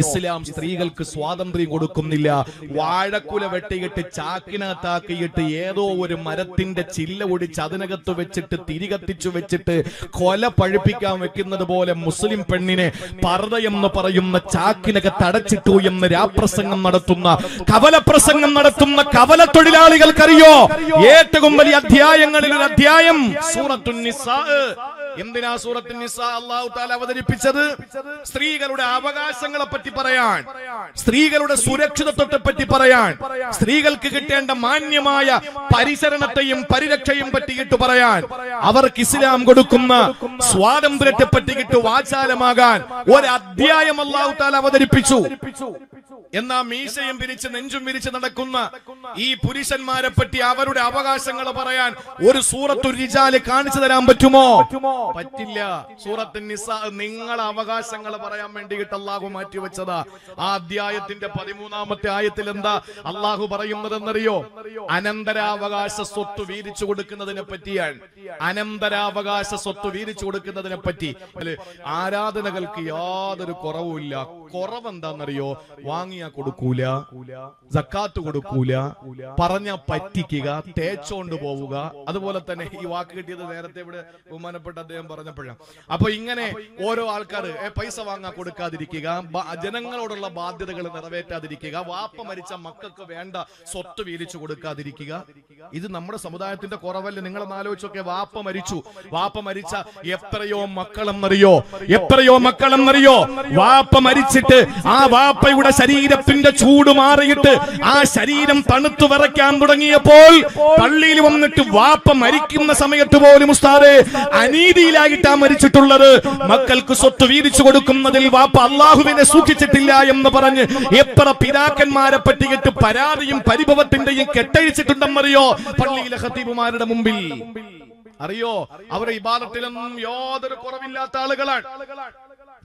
ഇസ്ലാം സ്ത്രീകൾക്ക് സ്വാതന്ത്ര്യം കൊടുക്കുന്നില്ല. വാഴക്കുല വെട്ടിയിട്ട് ചാക്കിനകത്താക്കിയിട്ട് ഏതോ ഒരു മരത്തിന്റെ ചില്ല ഒടിച്ച് അതിനകത്ത് വെച്ചിട്ട് തിരികത്തിച്ചു വെച്ചിട്ട് കൊല പഴുപ്പിക്കാൻ വെക്കുന്നത് പോലെ മുസ്ലിം പെണ്ണിനെ പർദ എന്ന് പറയുന്ന ചാക്കിനകത്ത് അടച്ചിട്ടു എന്ന് രാപ്രസംഗം നടത്തുന്ന കവല പ്രസംഗം നടത്തുന്ന കവല തൊഴിലാളികൾക്കറിയോ? ഏറ്റവും വലിയ അധ്യായങ്ങളിൽ ഒരു അധ്യായം. സൂറത്തു എന്തിനാ സൂറത്തുൻ നിസാ അള്ളാഹു താല അവതരിപ്പിച്ചത്? സ്ത്രീകളുടെ അവകാശങ്ങളെ പറ്റി പറയാൻ സ്ത്രീകളുടെ സുരക്ഷിതത്വത്തെ പറ്റി പറയാൻ സ്ത്രീകൾക്ക് കിട്ടേണ്ട മാന്യമായ പരിസരണത്തെയും പരിരക്ഷയും പറ്റിയിട്ട് പറയാൻ അവർക്ക് ഇസ്ലാം കൊടുക്കുന്ന സ്വാതന്ത്ര്യത്തെ പറ്റിയിട്ട് വാചാലമാകാൻ ഒരു അധ്യായം അള്ളാഹു താല അവതരിപ്പിച്ചു. എന്നാ മീശയും പിരിച്ച് നെഞ്ചും വിരിച്ച് നടക്കുന്ന ഈ പുരുഷന്മാരെ പറ്റി അവരുടെ അവകാശങ്ങൾ പറയാൻ ഒരു സൂറത്തു റിജാൽ കാണിച്ചു തരാൻ പറ്റുമോ? പറ്റില്ല. സൂറത്ത് നിസ നിങ്ങളെ അവകാശങ്ങൾ പറയാൻ വേണ്ടിയിട്ട് അള്ളാഹു മാറ്റിവെച്ചതാ ആ അധ്യായത്തിന്റെ പതിമൂന്നാമത്തെ ആയത്തിൽ എന്താ? അള്ളാഹു പറയുന്നതെന്നറിയോ? അനന്തരാവകാശ സ്വത്ത് വീതിച്ചു കൊടുക്കുന്നതിനെ പറ്റിയാണ്. അനന്തരാവകാശ സ്വത്ത് വീതിച്ചു കൊടുക്കുന്നതിനെ പറ്റി. ആരാധനകൾക്ക് യാതൊരു കുറവുമില്ല. കുറവെന്താന്നറിയോ വാങ്ങിയാ കൊടുക്കൂല ജക്കാത്ത് കൊടുക്കൂല പറഞ്ഞ പറ്റിക്കുക തേച്ചോണ്ട് പോവുക. അതുപോലെ തന്നെ ഈ വാക്ക് കിട്ടിയത് നേരത്തെ ഇവിടെ ബഹുമാനപ്പെട്ട അദ്ദേഹം പറഞ്ഞപ്പോഴാണ്. അപ്പൊ ഇങ്ങനെ ഓരോ ആൾക്കാർ പൈസ വാങ്ങാൻ കൊടുക്കാതിരിക്കുക ജനങ്ങളോടുള്ള ബാധ്യതകൾ നിറവേറ്റാതിരിക്കുക വാപ്പ മരിച്ച മക്കൾക്ക് വേണ്ട സ്വത്ത് വീതിച്ചു കൊടുക്കാതിരിക്കുക. ഇത് നമ്മുടെ സമുദായത്തിന്റെ കുറവല്ലേ? നിങ്ങളൊന്ന് ആലോചിച്ചൊക്കെ വാപ്പ മരിച്ചു. വാപ്പ മരിച്ച എത്രയോ മക്കളെന്നറിയോ? എത്രയോ മക്കളെന്നറിയോ? വാപ്പ മരിച്ചിട്ട് ആ വാപ്പയുടെ ശരീരത്തിന്റെ ചൂട് മാറിയിട്ട് ആ ശരീരം തണുത്തു വിറയ്ക്കാൻ തുടങ്ങിയപ്പോൾ പള്ളിയിൽ വന്നിട്ട് വാപ്പ മരിക്കുന്ന സമയത്ത് പോലും ഉസ്താദെ അനീതിയിലായിട്ടാ മരിച്ചിട്ടുള്ളത്. മക്കൾക്ക് സ്വത്ത് വീതിച്ചു കൊടുക്കുന്നതിൽ വാപ്പ അള്ളാഹുവിനെ സൂക്ഷിച്ചിട്ടില്ല എന്ന് പറഞ്ഞ് എത്ര പിതാക്കന്മാരെ പറ്റിയിട്ട് പരാതിയും പരിഭവത്തിന്റെയും കെട്ടഴിച്ചിട്ടുണ്ടെന്നറിയോ? പള്ളിയിലെ ഹത്തീബുമാരുടെ മുമ്പിൽ. അറിയോ? അവരെ ഇബാദത്തിലൊന്നും യാതൊരു കുറവില്ലാത്ത ആളുകളാണ്.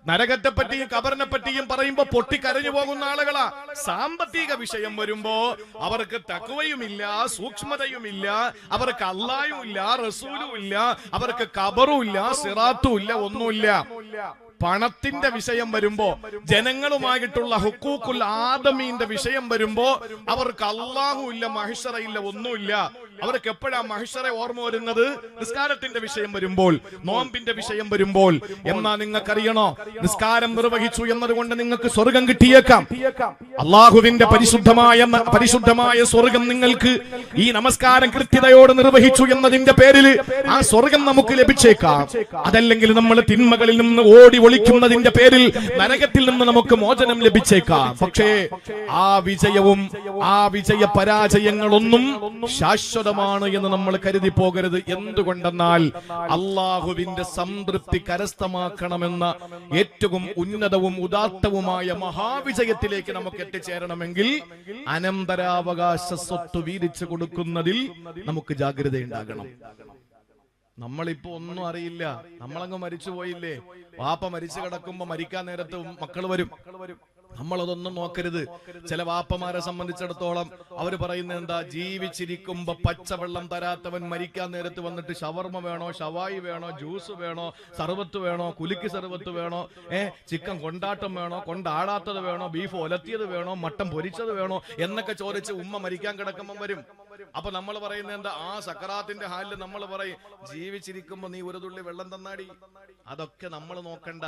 നരകത്തെ പറ്റിയും കബറിനെ പറ്റിയും പറയുമ്പോ പൊട്ടിക്കരഞ്ഞു പോകുന്ന ആളുകളാ. സാമ്പത്തിക വിഷയം വരുമ്പോ അവർക്ക് തക്കുവയുമില്ല സൂക്ഷ്മതയുമില്ല അവർക്ക് അള്ളായും ഇല്ല റസൂലും ഇല്ല അവർക്ക് കബറും ഇല്ല സിറാത്തും ഇല്ല ഒന്നുമില്ല. പണത്തിന്റെ വിഷയം വരുമ്പോ ജനങ്ങളുമായിട്ടുള്ള ഹുക്കൂക്കുൽ ആദമീന്റെ വിഷയം വരുമ്പോ അവർക്ക് അള്ളാഹു ഇല്ല മഹിഷറ ഇല്ല ഒന്നുമില്ല. അവർക്ക് എപ്പോഴാ മഹിഷറെ ഓർമ്മ വരുന്നത്? നിസ്കാരത്തിന്റെ വിഷയം വരുമ്പോൾ നോമ്പിന്റെ വിഷയം വരുമ്പോൾ. എന്നാ നിങ്ങൾക്കറിയണോ? നിസ്കാരം നിർവഹിച്ചു എന്നതുകൊണ്ട് നിങ്ങൾക്ക് സ്വർഗം കിട്ടിയേക്കാം. അള്ളാഹുവിന്റെ പരിശുദ്ധമായ പരിശുദ്ധമായ സ്വർഗം നിങ്ങൾക്ക് ഈ നമസ്കാരം കൃത്യതയോട് നിർവഹിച്ചു എന്നതിന്റെ പേരിൽ ആ സ്വർഗം നമുക്ക് ലഭിച്ചേക്കാം. അതല്ലെങ്കിൽ നമ്മൾ തിന്മകളിൽ നിന്ന് ഓടി ഒളിക്കുന്നതിന്റെ പേരിൽ നരകത്തിൽ നിന്ന് നമുക്ക് മോചനം ലഭിച്ചേക്കാം. പക്ഷേ ആ വിജയവും ആ വിജയ പരാജയങ്ങളൊന്നും ശാശ്വതമാണ് എന്ന് നമ്മൾ കരുതി പോകരുത്. എന്തുകൊണ്ടെന്നാൽ അള്ളാഹുവിന്റെ സംതൃപ്തി കരസ്ഥമാക്കണമെന്ന ഏറ്റവും ഉന്നതവും ഉദാത്തവുമായ മഹാവിജയത്തിലേക്ക് നമുക്ക് എത്തിച്ചേരണമെങ്കിൽ അനന്തരാവകാശ സ്വത്ത് വീതിച്ചു കൊടുക്കുന്നതിൽ നമുക്ക് ജാഗ്രതയുണ്ടാകണം നമ്മളിപ്പോ ഒന്നും അറിയില്ല. നമ്മളങ്ങ് മരിച്ചു പോയില്ലേ വാപ്പ മരിച്ചു കിടക്കുമ്പോ മരിക്കാൻ നേരത്ത് മക്കൾ വരും. നമ്മളതൊന്നും നോക്കരുത്. ചില വാപ്പമാരെ സംബന്ധിച്ചിടത്തോളം അവർ പറയുന്നത് എന്താ? ജീവിച്ചിരിക്കുമ്പോ പച്ചവെള്ളം തരാത്തവൻ മരിക്കാൻ നേരത്ത് വന്നിട്ട് ഷവർമ വേണോ ഷവായി വേണോ ജ്യൂസ് വേണോ സർവത്ത് വേണോ കുലുക്കി സർവത്ത് വേണോ ഏ? ചിക്കൻ കൊണ്ടാട്ടം വേണോ കൊണ്ടാടാത്തത് വേണോ ബീഫ് ഒലത്തിയത് വേണോ മട്ടൻ പൊരിച്ചത് വേണോ എന്നൊക്കെ ചോദിച്ച് ഉമ്മ മരിക്കാൻ കിടക്കുമ്പം വരും. അപ്പൊ നമ്മൾ പറയുന്നത് എന്താ? ആ സക്കറാത്തിന്റെ ഹാലിൽ നമ്മൾ പറയും ജീവിച്ചിരിക്കുമ്പോ നീ ഒരു തുള്ളി വെള്ളം തന്നാടി. അതൊക്കെ നമ്മൾ നോക്കണ്ട.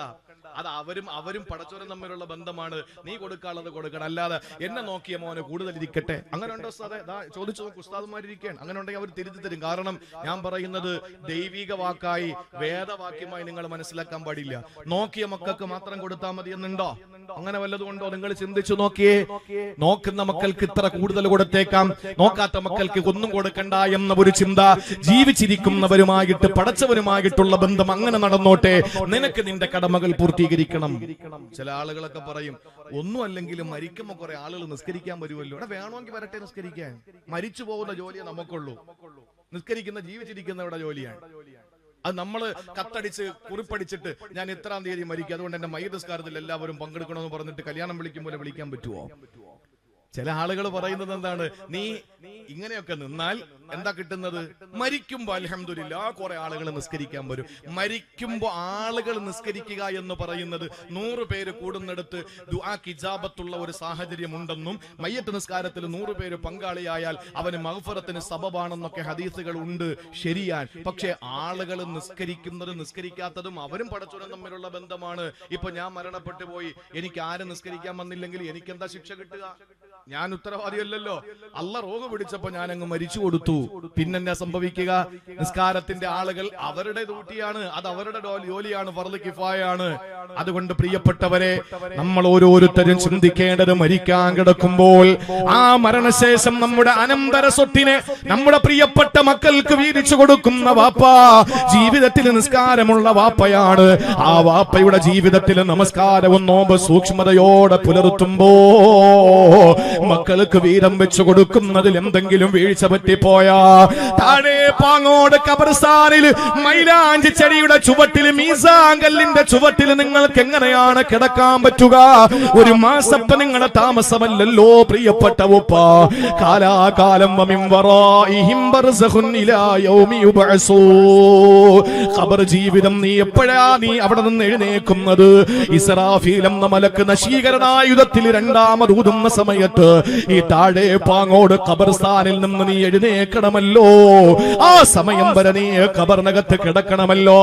അത് അവരും അവരും പടച്ചോരും തമ്മിലുള്ള ബന്ധമാണ്. നീ കൊടുക്കാനുള്ളത് കൊടുക്കണം. അല്ലാതെ എന്നെ നോക്കിയ മോനെ കൂടുതൽ ഇരിക്കട്ടെ. അങ്ങനെ ഉണ്ടോ സാറേ ചോദിച്ചു നോക്ക് ഉസ്താദുമാരിയ്ക്കാണ് അങ്ങനെ ഉണ്ടെങ്കിൽ അവർ തിരിച്ചു തരും കാരണം ഞാൻ പറയുന്നത് ദൈവിക വാക്കായി വേദവാക്യമായി നിങ്ങൾ മനസ്സിലാക്കാൻ പാടില്ല. നോക്കിയ മക്കൾക്ക് മാത്രം കൊടുത്താൽ മതി എന്നുണ്ടോ അങ്ങനെ വല്ലതും ഉണ്ടോ? നിങ്ങൾ ചിന്തിച്ചു നോക്കിയേ? നോക്കുന്ന മക്കൾക്ക് ഇത്ര കൂടുതൽ കൊടുത്തേക്കാം. നോക്കാത്ത മക്കൾക്ക് ഒന്നും കൊടുക്കണ്ട എന്ന ഒരു ചിന്ത ജീവിച്ചിരിക്കുന്നവരുമായിട്ട് പടച്ചവരുമായിട്ടുള്ള ബന്ധം അങ്ങനെ നടന്നോട്ടെ. നിനക്ക് നിന്റെ കടമകൾ പൂർത്തീകരിക്കണം. ചില ആളുകളൊക്കെ പറയും ഒന്നും അല്ലെങ്കിലും മരിക്കുമ്പോ കുറെ ആളുകൾ നിസ്കരിക്കാൻ വരുമല്ലോ. ഇവിടെ വേണമെങ്കിൽ വരട്ടെ നിസ്കരിക്കാൻ. മരിച്ചു പോകുന്ന ജോലിയെ നമുക്കുള്ളൂ. നിസ്കരിക്കുന്ന ജീവിച്ചിരിക്കുന്നവരുടെ ജോലിയാണ്. അത് നമ്മൾ കത്തടിച്ച് കുറിപ്പടിച്ചിട്ട് ഞാൻ ഇത്രാം തീയതി മരിക്കും. അതുകൊണ്ട് എന്റെ മൈ നിസ്കാരത്തിൽ എല്ലാവരും പങ്കെടുക്കണമെന്ന് പറഞ്ഞിട്ട് കല്യാണം വിളിക്കും പോലെ വിളിക്കാൻ പറ്റുമോ ചില ആളുകൾ പറയുന്നത് എന്താണ്? നീ ഇങ്ങനെയൊക്കെ നിന്നാൽ എന്താ കിട്ടുന്നത്? മരിക്കുമ്പോ അലഹമില്ല കുറെ ആളുകൾ നിസ്കരിക്കാൻ വരും. മരിക്കുമ്പോ ആളുകൾ നിസ്കരിക്കുക എന്ന് പറയുന്നത് നൂറ് പേര് കൂടുന്നിടത്ത് ദുആ കിജാബത്തുള്ള ഒരു സാഹചര്യം ഉണ്ടെന്നും മയ്യത്ത് നിസ്കാരത്തിൽ നൂറ് പേര് പങ്കാളിയായാൽ അവന് മഹഫറത്തിന് സബബാണെന്നൊക്കെ ഹദീസുകൾ ഉണ്ട്. ശരിയാൻ. പക്ഷെ ആളുകൾ നിസ്കരിക്കുന്നതും നിസ്കരിക്കാത്തതും അവരും പടച്ചോനും തമ്മിലുള്ള ബന്ധമാണ്. ഇപ്പൊ ഞാൻ മരണപ്പെട്ടു പോയി എനിക്ക് ആരും നിസ്കരിക്കാൻ വന്നില്ലെങ്കിൽ എനിക്ക് എന്താ ശിക്ഷ കിട്ടുക? ഞാൻ ഉത്തരവാദിയല്ലല്ലോ. അല്ല റോഗ പിടിച്ചപ്പോ ഞാൻ അങ്ങ് മരിച്ചു കൊടുത്തു. പിന്നെന്നെ സംഭവിക്കുക? നിസ്കാരത്തിന്റെ ആളുകൾ അവരുടെ ഡ്യൂട്ടിയാണ് അത് അവരുടെ ജോലിയാണ് ഫർദ് കിഫായാണ്. അതുകൊണ്ട് പ്രിയപ്പെട്ടവരെ നമ്മൾ ഓരോരുത്തരും ചിന്തിക്കേണ്ടത് മരിക്കാൻ കിടക്കുമ്പോൾ ആ മരണശേഷം നമ്മുടെ അനന്തര സ്വത്തിനെ നമ്മുടെ പ്രിയപ്പെട്ട മക്കൾക്ക് വീതിച്ചു കൊടുക്കുന്ന വാപ്പ. ജീവിതത്തിൽ നിസ്കാരമുള്ള വാപ്പയാണ്. ആ വാപ്പയുടെ ജീവിതത്തിൽ നമസ്കാരവും നോമ്പ് സൂക്ഷ്മതയോടെ പുലർത്തുമ്പോ മക്കൾക്ക് വീരം വെച്ചു കൊടുക്കുന്നതിൽ എന്തെങ്കിലും വീഴ്ച പറ്റിപ്പോയാ. താഴെ പാങ്ങോട് കബർസ്ഥാനിൽ മൈലാഞ്ചി ചെടിയുടെ ചുവട്ടിൽ മീസാങ്കല്ലിന്റെ ചുവട്ടിൽ നിങ്ങൾക്ക് എങ്ങനെയാണ് കിടക്കാൻ പറ്റുക? ഒരു മാസപ്പ നിങ്ങളുടെ താമസമല്ലല്ലോ പ്രിയപ്പെട്ട ഉപ്പ. കാലാകാലം ഖബർ ജീവിതം നീ എപ്പോഴാ നീ അവിടെ നിന്ന് എഴുന്നേക്കുന്നത്? ഇസ്രാഫീൽ എന്ന മലക്ക് നശീകരണായുധത്തിൽ രണ്ടാമത് ഊതുന്ന സമയത്ത് ഈ താഴെ പാങ്ങോട് ഖബർസ്ഥാനിൽ നിന്ന് നീ എഴുന്നേക്കണമല്ലോ. ആ സമയം വരെ നീ ഖബറിനകത്ത് കിടക്കണമല്ലോ.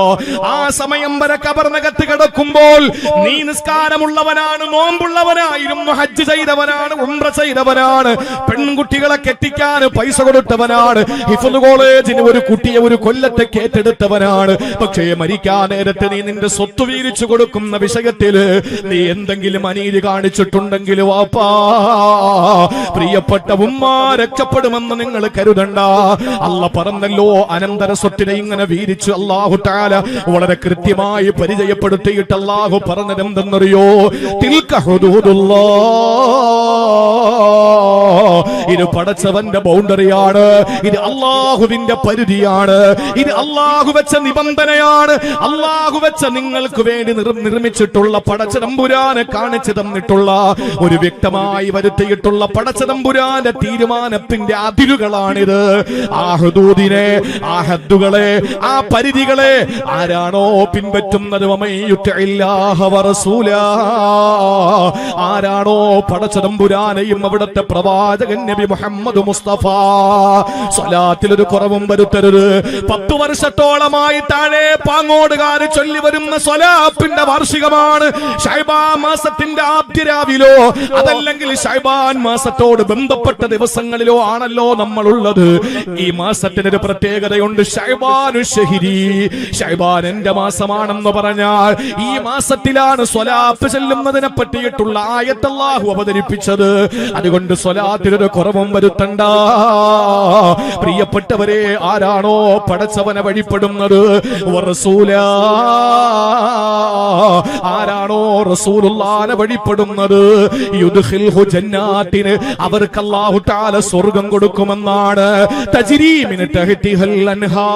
ആ സമയം വരെ ഖബറിനകത്ത് കിടക്കുമ്പോൾ നീ നിസ്കാരമുള്ളവനാണ് നോമ്പുള്ളവനായിരുന്നു ഹജ്ജ് ചെയ്തവനാണ് ഉംറ ചെയ്തവനാണ് പെൺകുട്ടികളെ കെട്ടിക്കാൻ പൈസ കൊടുത്തവനാണ് ഹിഫുദ് കോളേജിന് ഒരു കുട്ടിയെ ഒരു കൊല്ലത്തെ കേട്ടെടുത്തവനാണ് പക്ഷേ മരിക്കാൻ നേരത്തെ നീ നിന്റെ സ്വത്ത് വീരിച്ചു കൊടുക്കുന്ന വിഷയത്തിൽ നീ എന്തെങ്കിലും അനീതി കാണിച്ചിട്ടുണ്ടെങ്കിൽ വാപ്പാ പ്രിയപ്പെട്ട ഉമ്മ രക്ഷപ്പെടുമെന്ന് നിങ്ങൾ കരുതണ്ട. അല്ല പറഞ്ഞല്ലോ അനന്തര സ്വത്തിനെ ഇങ്ങനെ വീരിച്ചു അള്ളാഹു താല വളരെ കൃത്യമായി പരിചയപ്പെടുത്തിയിട്ട് അള്ളാഹു പറഞ്ഞത് എന്തെന്നറിയോ തിൽക്ക ഹുദൂദുല്ലാ. ഇത് പടച്ചവന്റെ ബൗണ്ടറിയാണ്. ഇത് അള്ളാഹുവിന്റെ പരിധിയാണ്. ഇത് അള്ളാഹു വെച്ച നിബന്ധനയാണ്. അള്ളാഹു വെച്ച നിങ്ങൾക്ക് വേണ്ടി നിർ- നിർമ്മിച്ചിട്ടുള്ള പടച്ചതമ്പുരാനെ കാണിച്ചു തന്നിട്ടുള്ള ഒരു വ്യക്തമായി വരുത്തിയിട്ടുള്ള പടച്ചതമ്പുരാന്റെ തീരുമാനത്തിന്റെ അതിരുകളാണിത്. ആ ഹദൂദിനെ ആ ഹദ്ദുകളെ ആ പരിധികളെ ആരാണോ പിൻപറ്റുന്നത്. ആരാണോ പടച്ചതമ്പുരാനെയും അവിടുത്തെ നബി മുഹമ്മദ് മുസ്തഫ. സ്വലാത്തിൽ ഒരു കുറവും വരുത്തരുത്. പത്തു വർഷത്തോളമായി താഴെ പാങ്ങോടുകാർ ചൊല്ലി വരുന്ന സ്വലാപ്പിന്റെ വാർഷികമാണ് ഷൈബാൻ മാസത്തിന്റെ ആദ്യ രാവിലോ? അതല്ലെങ്കിൽ ഷൈബാൻ മാസത്തോട് ബന്ധപ്പെട്ട ദിവസങ്ങളിലോ ആണല്ലോ നമ്മളുള്ളത്? ഈ മാസത്തിന് ഒരു പ്രത്യേകതയുണ്ട് ഷൈബാനു ഷഹിരി. ഷൈബാൻ എന്റെ മാസമാണെന്ന് പറഞ്ഞാൽ ഈ മാസത്തിലാണ് സ്വലാത്ത് ചെല്ലുന്നതിനെ പറ്റിയിട്ടുള്ള ആയത്തല്ലാഹു അവതരിപ്പിച്ചത്. അതുകൊണ്ട് സ്വലാത്തിനൊരു കുറവും വരുത്തണ്ട. പ്രിയപ്പെട്ടവരെ ആരാണോ പടച്ചവനെ വഴിപ്പെടുന്നത്. ആരാണോ റസൂലുള്ളാനെ വഴിപ്പെടുന്നത്? ജന്നാത്തിന് അവർക്ക് അല്ലാഹു തആല സ്വർഗം കൊടുക്കുമെന്നാണ്. തജ്രീമിന് തഹ്തിഹൽ അൻഹാ.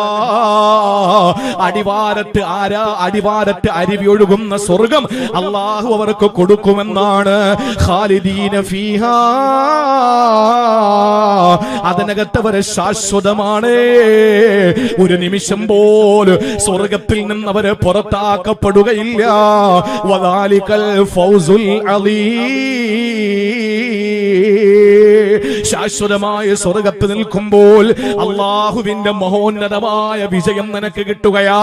അടിവാരത്ത് ആരാ അടിവാരത്ത് അരുവി ഒഴുകുന്ന സ്വർഗം അല്ലാഹു അവർക്ക് കൊടുക്കുമെന്നാണ്. ഖാലിദീന ഫീഹാ. അതിനകത്ത് അവരെ ശാശ്വതമാണ്. ഒരു നിമിഷം പോലും സ്വർഗത്തിൽ നിന്ന് അവർ പുറത്താക്കപ്പെടുകയില്ല. വദാലിക്കൽ ഫൗസുൽ അലീം. ശാശ്വതമായ സ്വർഗത്ത് നിൽക്കുമ്പോൾ അള്ളാഹുവിന്റെ മഹോന്നതമായ വിജയം നിനക്ക് കിട്ടുകയാ.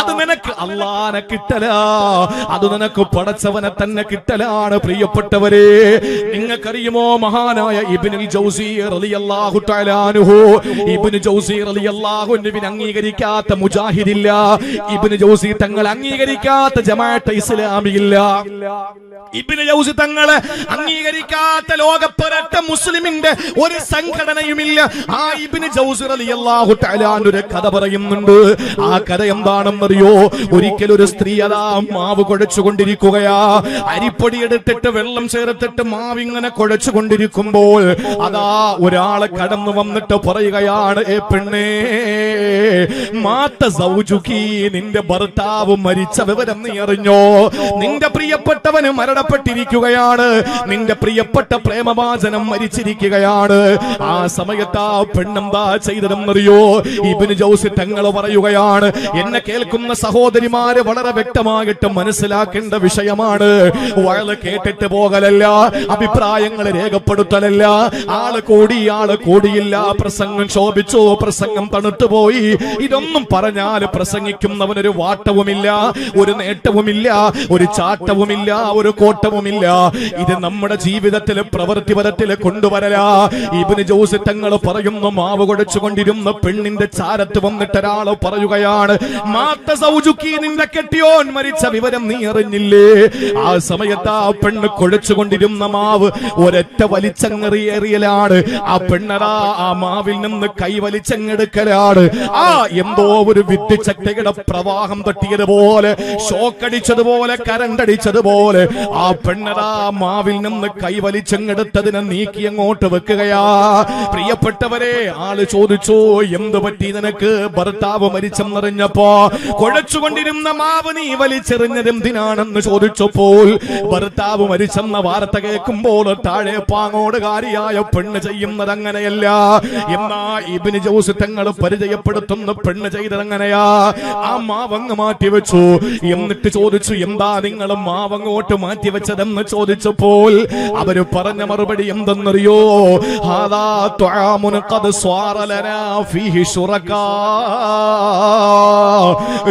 അത് നിനക്ക് അള്ളാനെ കിട്ടല. അത് നിനക്ക് പടച്ചവനെ തന്നെ കിട്ടലാണ് പ്രിയപ്പെട്ടവരെ. നിങ്ങൾക്കറിയുമോ മഹാനായ ഇബിനിൽ ജൗസി റളിയല്ലാഹു തആല അൻഹു? ഇബ്നു ജൗസി റളിയല്ലാഹു അൻഹുവിനെ അംഗീകരിക്കാത്ത മുജാഹിദില്ല. ഇബ്നു ജൗസി തങ്ങൾ അംഗീകരിക്കാത്ത ജമാഅത്ത് ഇസ്ലാമിയില്ല. ഇബ്നു ജൗസി തങ്ങളെ അംഗീകരിക്കാത്ത ലോകപ്പൊരട്ട മുസ്ലിമിന്റെ ഒരു സംഘടനയുമില്ല. ആ ഇബ്നു ജൗസി റളിയല്ലാഹു തആല ഒരു കഥ പറയുന്നുണ്ട്. ആ കഥ എന്താണെന്നറിയോ? ഒരിക്കൽ ഒരു സ്ത്രീ അതാ മാവ് കുഴച്ചു കൊണ്ടിരിക്കുകയാ അരിപ്പൊടി എടുത്തിട്ട് വെള്ളം ചേർത്തിട്ട് മാവ് ഇങ്ങനെ കുഴച്ചുകൊണ്ടിരിക്കുമ്പോൾ അതാ ഒരാളെ കടന്നു വന്നിട്ട് പറയുകയാണ് ഏ പെണ്ണേ മാത്ത സൗജുക്കി നിന്റെ ഭർത്താവ് മരിച്ച വിവരം നീ അറിഞ്ഞോ? നിന്റെ പ്രിയപ്പെട്ടവന് മരണപ്പെട്ടിരിക്കുകയാണ്. നിന്റെ പ്രിയപ്പെട്ട പ്രേമവാചനം മരിച്ചിരിക്കുകയാണ് ആ സമയത്ത് ആ പെണ്ണെന്താ ചെയ്തതെന്നറിയോ? ഇബിന് ജോസി തങ്ങൾ പറയുകയാണ് എന്നെ കേൾക്കുന്ന സഹോദരിമാര് വളരെ വ്യക്തമായിട്ട് മനസ്സിലാക്കേണ്ട വിഷയമാണ്. വയൽ കേട്ടിട്ട് പോകലല്ല അഭിപ്രായങ്ങൾ രേഖപ്പെടുത്തലല്ല. ആൾ കൂടി ആൾ കൂടിയില്ല. പ്രസംഗം ശോഭിച്ചു പ്രസംഗം തണുത്തുപോയി ഇതൊന്നും പറഞ്ഞാൽ പ്രസംഗിക്കുന്നവനൊരു വാട്ടവുമില്ല ഒരു നേട്ടവുമില്ല ഒരു ചാട്ടവുമില്ല ഒരു കോട്ടവുമില്ല. ഇത് നമ്മുടെ ജീവിതത്തിൽ പ്രവൃത്തിപരത്തിൽ കൊണ്ടുവരല. ഇബിന് ജോസ് തങ്ങൾ മാവ് മാവ് കുഴച്ചുകൊണ്ടിരുന്ന പെണ്ണിന്റെ ചാരത്ത് വന്നിട്ട് ഒരാൾ പറയുകയാണ് മാത്ത സൗജുക്കി നിന്റെ കെട്ടിയോൻ മരിച്ച വിവരം നീ അറിഞ്ഞില്ലേ? ആ സമയത്ത് ആ പെണ്ണ് കുഴച്ചുകൊണ്ടിരുന്ന മാവ് ഒരൊറ്റ വലിച്ചങ്ങറിയേറിയലാണ് ആ പെണ്ണടാ ആ മാവിൽ നിന്ന് കൈ വലിച്ചങ്ങെടുക്കലാണ്. ആ എന്തോ ഒരു വിദ്യുശക്തിയുടെ പ്രവാഹം തട്ടിയതുപോലെ ഷോക്കടിച്ചതുപോലെ കരണ്ടടിച്ചതുപോലെ ആ പെണ്ണടാ മാവിൽ നിന്ന് കൈ വലിച്ചങ്ങെടുത്തതിനെ നീക്കി അങ്ങോട്ട് വെക്കുകയാ പ്രിയപ്പെട്ടവരെ ആൾ ചോദിച്ചു എന്ത് പറ്റി നിനക്ക്? ഭർത്താവ് മരിച്ചെന്നറിഞ്ഞപ്പോ കുഴച്ചുകൊണ്ടിരുന്ന മാവ് നീ വലിച്ചെറിഞ്ഞത് എന്തിനാണെന്ന് ചോദിച്ചപ്പോൾ ഭർത്താവ് മരിച്ചെന്ന വാർത്ത കേൾക്കുമ്പോൾ താഴെ പാങ്ങോടുകാരിയായ പെണ്ണ് ചെയ്യുന്നത് അങ്ങനെയല്ല എന്നാ ഇബിന് ജോസ് തങ്ങൾ പരിചയപ്പെടുത്തുന്ന പെണ്ണ് ചെയ്തതങ്ങനെയാ. ആ മാവങ്ങ് മാറ്റി വെച്ചു എന്നിട്ട് ചോദിച്ചു എന്താ നിങ്ങൾ മാവങ്ങോട്ട് മാറ്റി വെച്ചതെന്ന് ചോദിച്ചപ്പോൾ അവർ പറഞ്ഞ മറുപടി എന്തെന്നറിയോ? ഹാദാ തുആമുൻ ഖദ് സ്വാറ ലനാ ഫീഹി ശുറകാ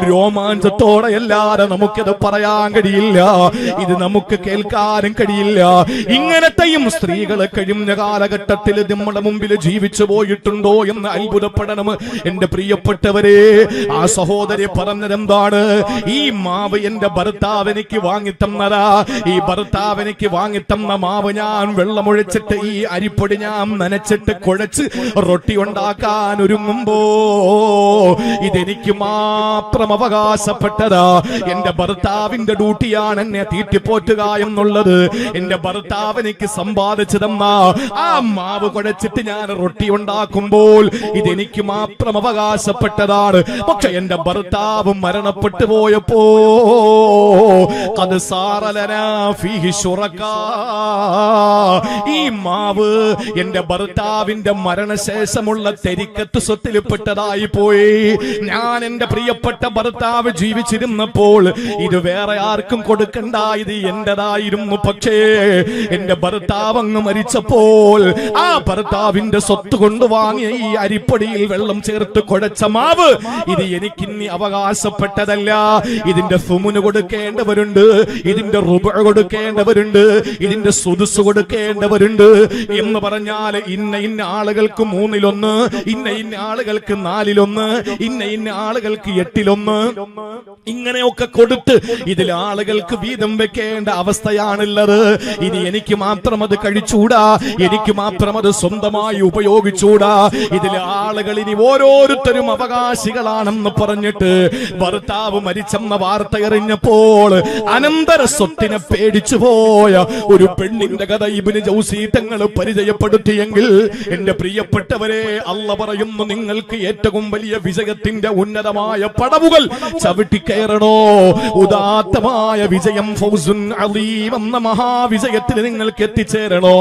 രോമാഞ്ചത്തോടെ എല്ലാരെ നമുക്കിത് പറയാൻ കഴിയില്ല. ഇത് നമുക്ക് കേൾക്കാനും കഴിയില്ല. ഇങ്ങനത്തെയും സ്ത്രീകൾ കഴിഞ്ഞ കാലഘട്ടത്തിൽ നമ്മുടെ മുമ്പിൽ ജീവിച്ചു പോയിട്ടുണ്ടോ എന്ന് അത്ഭുതപ്പെടണം. എന്റെ പ്രിയപ്പെട്ടവരെ ആ സഹോദരി പറഞ്ഞതെന്താണ്? ഈ മാവ് എന്റെ ഭർത്താവ് എനിക്ക് വാങ്ങിത്തന്നതാ. ഈ ഭർത്താവ് എനിക്ക് വാങ്ങിത്തന്ന മാവ് ഞാൻ വെള്ളമൊഴിച്ചിട്ട് ഈ അരിപ്പൊടി ഞാൻ നനച്ചിട്ട് കുഴച്ച് റൊട്ടി ഉണ്ടാക്കാൻ ഒരുങ്ങുമ്പോ ഇതെനിക്ക് മാത്രം അവകാശപ്പെട്ടതാ. എന്റെ ഭർത്താവിന്റെ ഡ്യൂട്ടിയാണ് എന്നെ തീറ്റിപ്പോറ്റുക എന്നുള്ളത്. എന്റെ ഭർത്താവ് എനിക്ക് തന്ന ആ മാവ് കുഴച്ചിട്ട് ഞാൻ റൊട്ടി ഉണ്ടാക്കുമ്പോൾ ഇതെനിക്ക് മാത്രം അവകാശപ്പെട്ടതാണ്. പക്ഷെ എന്റെ ഭർത്താവ് മരണപ്പെട്ടു പോയപ്പോ അത് സാറലനാ. ഈ മാവ് എന്റെ ഭർത്താവിന്റെ മരണശേഷമുള്ള തെരിക്കത്ത് സ്വത്തിൽപ്പെട്ടതായി പോയി. ഞാൻ എന്റെ പ്രിയപ്പെട്ട ഭർത്താവ് ജീവിച്ചിരുന്നപ്പോൾ ഇത് വേറെ ആർക്കും കൊടുക്കണ്ട ഇത് എന്റേതായിരുന്നു. പക്ഷേ എന്റെ ഭർത്താവ് അങ്ങ് മരിച്ചപ്പോൾ ആ ഭർത്താവിന്റെ സ്വത്ത് കൊണ്ട് വാങ്ങിയ ഈ അരിപ്പടിയിൽ വെള്ളം ചേർത്ത് കുഴച്ച മാവ് ഇത് എനിക്കിന്നി അവകാശപ്പെട്ടതല്ല. ഇതിന്റെ സുമുന് കൊടുക്കേണ്ടവരുണ്ട് ഇതിന്റെ റുബ കൊടുക്കേണ്ടവരുണ്ട് ഇതിന്റെ സുതുസ് കൊടുക്കേണ്ടവരുണ്ട് എന്ന് പറഞ്ഞാൽ ഇന്ന ഇന്ന ആളുകൾക്ക് മൂന്നിലൊന്ന് ഇന്ന ഇന്ന ആളുകൾക്ക് നാലിലൊന്ന് ഇന്ന ഇന്ന ആളുകൾക്ക് എട്ടിലൊന്ന്. ഇങ്ങനെയൊക്കെ കൊടുത്ത് ഇതിൽ ആളുകൾക്ക് വീതം വെക്കേണ്ട അവസ്ഥയാണുള്ളത്. ഇനി എനിക്ക് മാത്രം അത് കഴിച്ചൂടാ എനിക്ക് മാത്രം അത് സ്വന്തമായി ഉപയോഗിച്ചൂടാ. ഇതിൽ ആളുകൾ ഇനി ഓരോരുത്തരും അവകാശികളാണെന്ന് പറഞ്ഞിട്ട് ഭർത്താവ് മരിച്ചെന്ന വാർത്ത എറിഞ്ഞപ്പോൾ അനന്തര സ്വത്തിനെ പേടിച്ചു പോയ ഒരു പെണ്ണിന്റെ കഥ ഇബിന് ജൗസീതങ്ങൾ പരിചയപ്പെടുത്തിയെങ്കിൽ എന്റെ പ്രിയപ്പെട്ടവരെ അല്ല പറയുന്നു നിങ്ങൾക്ക് ഏറ്റവും വലിയ വിജയത്തിന്റെ ഉന്നതമായ പടവുകൾ ചവിട്ടിക്കയറണോ ഉദാത്തമായ വിജയം ഫൗസുൻ അലീം എന്ന മഹാവിജയത്തിൽ നിങ്ങൾക്ക് എത്തിച്ചേരണോ.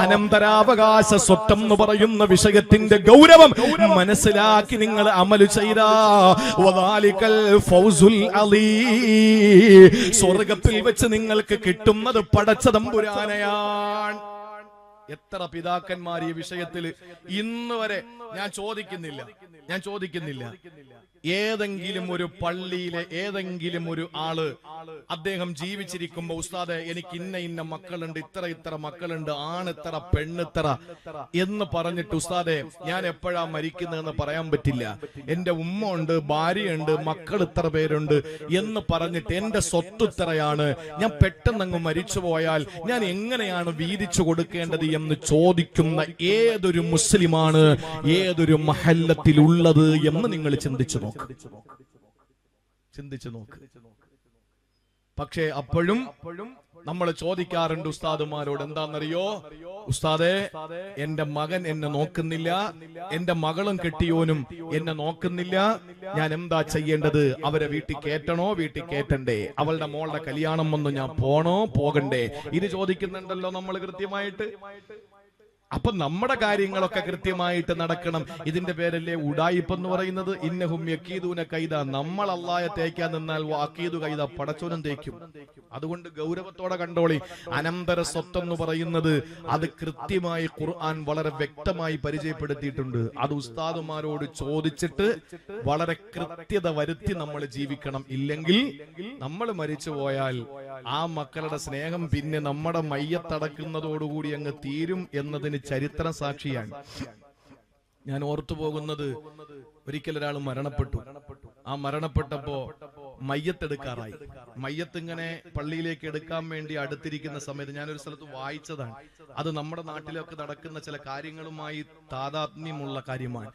അനന്തരാവകാശ സ്വത്തം എന്ന് പറയുന്ന വിഷയത്തിന്റെ ഗൗരവം മനസ്സിലാക്കി നിങ്ങൾ അമലു ചെയ്ത. സ്വർഗത്തിൽ വെച്ച് നിങ്ങൾക്ക് കിട്ടുന്നത് പടച്ചതമ്പുരാനയാണ് എത്ര പിതാക്കന്മാർ ഈ വിഷയത്തിൽ ഇന്ന് വരെ? ഞാൻ ചോദിക്കുന്നില്ല. ഞാൻ ചോദിക്കുന്നില്ല. ഏതെങ്കിലും ഒരു പള്ളിയിലെ ഏതെങ്കിലും ഒരു ആൾ അദ്ദേഹം ജീവിച്ചിരിക്കുമ്പോ ഉസ്താദെ എനിക്ക് ഇന്ന ഇന്ന മക്കളുണ്ട് ഇത്ര ഇത്ര മക്കളുണ്ട് ആണിത്ര പെണ്ണിത്ര എന്ന് പറഞ്ഞിട്ട് ഉസ്താദെ ഞാൻ എപ്പോഴാ മരിക്കുന്നതെന്ന് പറയാൻ പറ്റില്ല. എന്റെ ഉമ്മ ഉണ്ട് ഭാര്യയുണ്ട് മക്കൾ ഇത്ര പേരുണ്ട് എന്ന് പറഞ്ഞിട്ട് എന്റെ സ്വത്ത് ഇത്രയാണ്. ഞാൻ പെട്ടെന്നങ്ങ് മരിച്ചു പോയാൽ ഞാൻ എങ്ങനെയാണ് വീതിച്ചു കൊടുക്കേണ്ടത് എന്ന് ചോദിക്കുന്ന ഏതൊരു മുസ്ലിമാണ് ഏതൊരു മഹല്ലത്തിലുള്ളത് എന്ന് നിങ്ങൾ ചിന്തിച്ചു നോക്ക്. ചിന്തിച്ചു നോക്ക്. പക്ഷേ അപ്പോഴും നമ്മൾ ചോദിക്കാറുണ്ട് ഉസ്താദുമാരോട് എന്താണെന്നറിയോ? ഉസ്താദെ എന്റെ മകൻ എന്നെ നോക്കുന്നില്ല എന്റെ മകളും കെട്ടിയോനും എന്നെ നോക്കുന്നില്ല. ഞാൻ എന്താ ചെയ്യേണ്ടത്? അവരെ വീട്ടിൽ കേറ്റണോ വീട്ടിൽ കേറ്റണ്ടേ അവളുടെ മോളുടെ കല്യാണം വന്നു ഞാൻ പോണോ? പോകണ്ടേ? ഇത് ചോദിക്കുന്നുണ്ടല്ലോ നമ്മൾ കൃത്യമായിട്ട്. അപ്പൊ നമ്മുടെ കാര്യങ്ങളൊക്കെ കൃത്യമായിട്ട് നടക്കണം. ഇതിന്റെ പേരല്ലേ ഉടായിപ്പ് എന്ന് പറയുന്നത്? ഇന്നഹും യക്കീദൂന കൈത നമ്മൾ അള്ളായ തേക്കാൻ നിന്നാൽ വാക്കീതു കൈത പടച്ചോനും തേക്കും. അതുകൊണ്ട് ഗൗരവത്തോടെ കണ്ടോളി. അനന്തര സ്വത്തെന്ന് പറയുന്നത് അത് കൃത്യമായി ഖുർആൻ വളരെ വ്യക്തമായി പരിചയപ്പെടുത്തിയിട്ടുണ്ട്. അത് ഉസ്താദുമാരോട് ചോദിച്ചിട്ട് വളരെ കൃത്യത വരുത്തി നമ്മൾ ജീവിക്കണം. ഇല്ലെങ്കിൽ നമ്മൾ മരിച്ചു പോയാൽ ആ മക്കളുടെ സ്നേഹം പിന്നെ നമ്മുടെ മയ്യത്തടക്കുന്നതോടുകൂടി അങ്ങ് തീരും എന്നതിന് ചരിത്ര സാക്ഷിയാണ്. ഞാൻ ഓർത്തു പോകുന്നത് ഒരിക്കൽ ഒരാൾ മരണപ്പെട്ടു. ആ മരണപ്പെട്ടപ്പോ മയ്യത്തെടുക്കാറായി. മയ്യത്ത് ഇങ്ങനെ പള്ളിയിലേക്ക് എടുക്കാൻ വേണ്ടി അടുത്തിരിക്കുന്ന സമയത്ത് ഞാനൊരു സ്ഥലത്ത് വായിച്ചതാണ്. അത് നമ്മുടെ നാട്ടിലൊക്കെ നടക്കുന്ന ചില കാര്യങ്ങളുമായി താതാത്മ്യമുള്ള കാര്യമാണ്.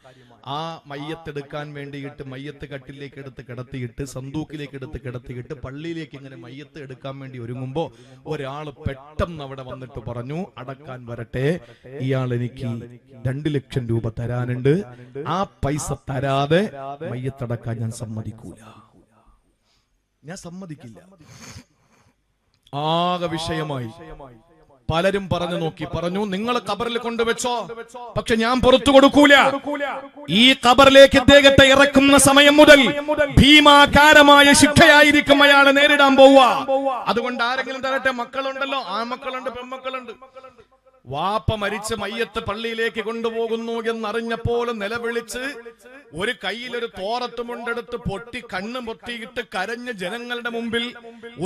ആ മയ്യത്തെടുക്കാൻ വേണ്ടിയിട്ട് മയ്യത്ത് കട്ടിലേക്ക് എടുത്ത് കിടത്തിയിട്ട് സന്തൂക്കിലേക്ക് എടുത്ത് കിടത്തിയിട്ട് പള്ളിയിലേക്ക് ഇങ്ങനെ മയ്യത്ത് എടുക്കാൻ വേണ്ടി ഒരുങ്ങുമ്പോ ഒരാൾ പെട്ടെന്ന് അവിടെ വന്നിട്ട് പറഞ്ഞു അടക്കാൻ വരട്ടെ. ഇയാൾ എനിക്ക് രണ്ടു ലക്ഷം രൂപ തരാനുണ്ട്. ആ പൈസ തരാതെ മയ്യത്തടക്കാൻ ഞാൻ സമ്മതിക്കൂല. ഞാൻ സമ്മതിക്കില്ല. ആകെ വിഷയമായി. പലരും പറഞ്ഞു നോക്കി പറഞ്ഞു നിങ്ങൾ കബറിൽ കൊണ്ടുവച്ചോ. പക്ഷെ ഞാൻ പുറത്തു കൊടുക്കൂല. ഈ കബറിലേക്ക് ഇദ്ദേഹത്തെ ഇറക്കുന്ന സമയം മുതൽ ഭീമാകാരമായ ശിക്ഷയായിരിക്കും അയാളെ നേരിടാൻ പോവുക. അതുകൊണ്ട് ആരെങ്കിലും തരട്ടെ മക്കളുണ്ടല്ലോ ആ മക്കളുണ്ട് പെൺമക്കളുണ്ട്. വാപ്പ മരിച്ച് മയ്യത്ത് പള്ളിയിലേക്ക് കൊണ്ടുപോകുന്നു എന്നറിഞ്ഞപ്പോൾ നിലവിളിച്ച് ഒരു കയ്യിലൊരു തോറത്തുമുണ്ടെടുത്ത് പൊട്ടി കണ്ണ് പൊട്ടിയിട്ട് കരഞ്ഞ് ജനങ്ങളുടെ മുമ്പിൽ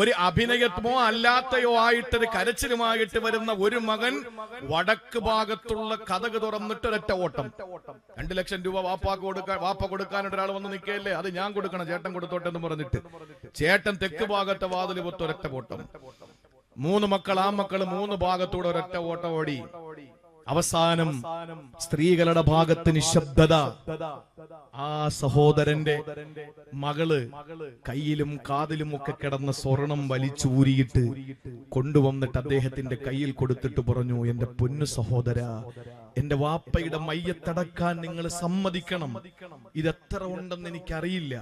ഒരു അഭിനയത്മോ അല്ലാത്തയോ ആയിട്ടൊരു കരച്ചിലുമായിട്ട് വരുന്ന ഒരു മകൻ വടക്ക് ഭാഗത്തുള്ള കഥക് തുറന്നിട്ട് ഒരൊറ്റ ഓട്ടം. രണ്ടു ലക്ഷം രൂപ വാപ്പാക്ക് കൊടുക്ക വാപ്പ കൊടുക്കാനായിട്ട് ഒരാൾ വന്ന് നിൽക്കുകയല്ലേ? അത് ഞാൻ കൊടുക്കണം ചേട്ടൻ കൊടുത്തോട്ടെ എന്ന് പറഞ്ഞിട്ട്. ചേട്ടൻ തെക്ക് ഭാഗത്തെ വാതിൽ പൊത്ത് ഒരൊറ്റ ഓട്ടം. മൂന്ന് മക്കൾ ആ മക്കൾ മൂന്ന് ഭാഗത്തൂടെ ഒരൊറ്റ ഓട്ടം ഓടി. അവസാനം സ്ത്രീകളുടെ ഭാഗത്ത് നിശബ്ദത. ആ സഹോദരന്റെ മകൾ കയ്യിലും കാതിലും ഒക്കെ കിടന്ന സ്വർണം വലിച്ചൂരിയിട്ട് കൊണ്ടുവന്നിട്ട് അദ്ദേഹത്തിന്റെ കയ്യിൽ കൊടുത്തിട്ട് പറഞ്ഞു എന്റെ പൊന്നു സഹോദര എന്റെ വാപ്പയുടെ മയ്യത്തടക്കാൻ നിങ്ങൾ സമ്മതിക്കണം. ഇതെത്ര ഉണ്ടെന്ന് എനിക്കറിയില്ല.